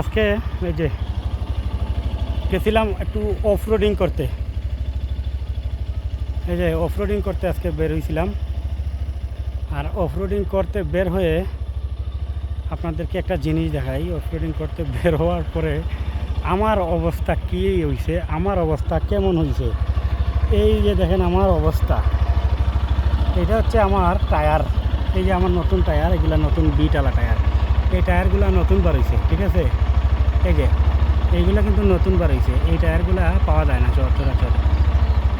আজকে এই যে গেছিলাম একটু অফ রোডিং করতে। এই যে অফ রোডিং করতে আজকে বের হয়েছিলাম আর অফ রোডিং করতে বের হয়ে আপনাদেরকে একটা জিনিস দেখাই। অফ রোডিং করতে বের হওয়ার পরে আমার অবস্থা কী হয়েছে আমার অবস্থা কেমন হয়েছে এই যে দেখেন আমার অবস্থা। এটা হচ্ছে আমার টায়ার। এই যে আমার নতুন টায়ার, এগুলো নতুন বিটালা টায়ার। এই টায়ারগুলো নতুন বার হয়েছে ঠিক আছে? এই যে, এইগুলো কিন্তু নতুন বার হয়েছে এই টায়ারগুলো পাওয়া যায় না সচরাচর।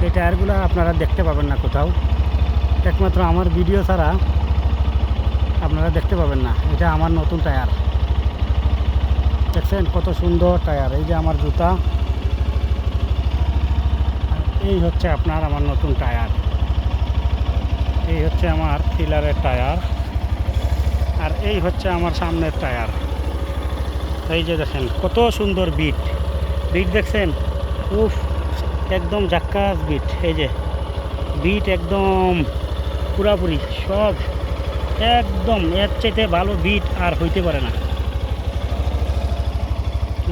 এই টায়ারগুলো আপনারা দেখতে পাবেন না কোথাও। একমাত্র আমার ভিডিও ছাড়া আপনারা দেখতে পাবেন না। এটা আমার নতুন টায়ার। দেখছেন কত সুন্দর টায়ার। এই যে আমার জুতা। এই হচ্ছে আপনার আমার নতুন টায়ার। এই হচ্ছে আমার থ্রিলারের টায়ার। আর এই হচ্ছে আমার সামনের টায়ার। এই যে দেখেন, কত সুন্দর বিট বিট দেখছেন? উফ, একদম জাক্কাস বিট এই যে বিট একদম পুরাপুরি সব, একদম এর চাইতে ভালো বিট আর হইতে পারে না।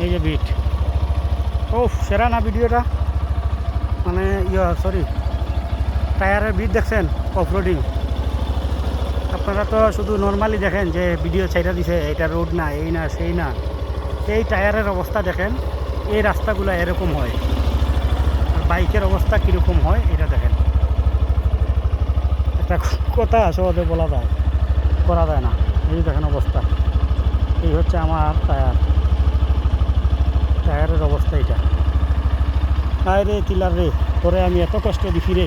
এই যে বিট ও সেরা না ভিডিওটা? মানে ইয়ে সরি টায়ারের বিট দেখছেন? অফরোডিং আপনারা তো শুধু নর্মালি দেখেন যে ভিডিও ছাইরা দিছে, এটা রোড না, এই না, সেই না। এই টায়ারের অবস্থা দেখেন, এই রাস্তাগুলো এরকম হয়। বাইকের অবস্থা কীরকম হয়, এটা দেখেন। একটা কথা সহজে বলা যায়, করা যায় না। এই দেখেন অবস্থা, এই হচ্ছে আমার টায়ার। টায়ারের অবস্থা এটা। আয় রে তিলার রে, পরে আমি এত কষ্ট দিছি রে।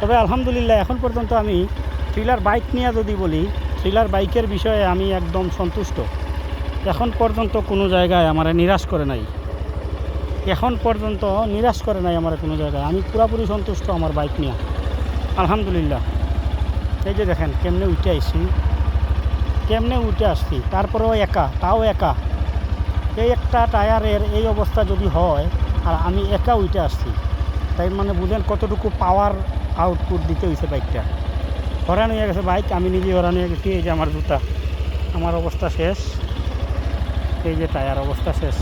তবে আলহামদুলিল্লাহ, এখন পর্যন্ত আমি থ্রিলার বাইক নিয়ে যদি বলি থ্রিলার বাইকের বিষয়ে আমি একদম সন্তুষ্ট। এখন পর্যন্ত কোনো জায়গায় আমার নিরাশ করে নাই। এখন পর্যন্ত নিরাশ করে নাই আমার কোনো জায়গায়। আমি পুরোপুরি সন্তুষ্ট আমার বাইক নিয়ে। আলহামদুলিল্লাহ। এই যে দেখেন, কেমনে উঠে আসছি কেমনে উঠে আসছি, তারপরেও একা, তাও একা। এই একটা টায়ারের এই অবস্থা যদি হয়, আর আমি একা উঠে আসছি তাই মানে বুঝেন কতটুকু পাওয়ার আউটপুট দিতে হয়েছে বাইকটা হরান হয়ে গেছে বাইক, আমি নিজে হরান হয়ে গেছি, এই যে আমার জুতা। আমার অবস্থা শেষ, এই যে টায়ার অবস্থা শেষ।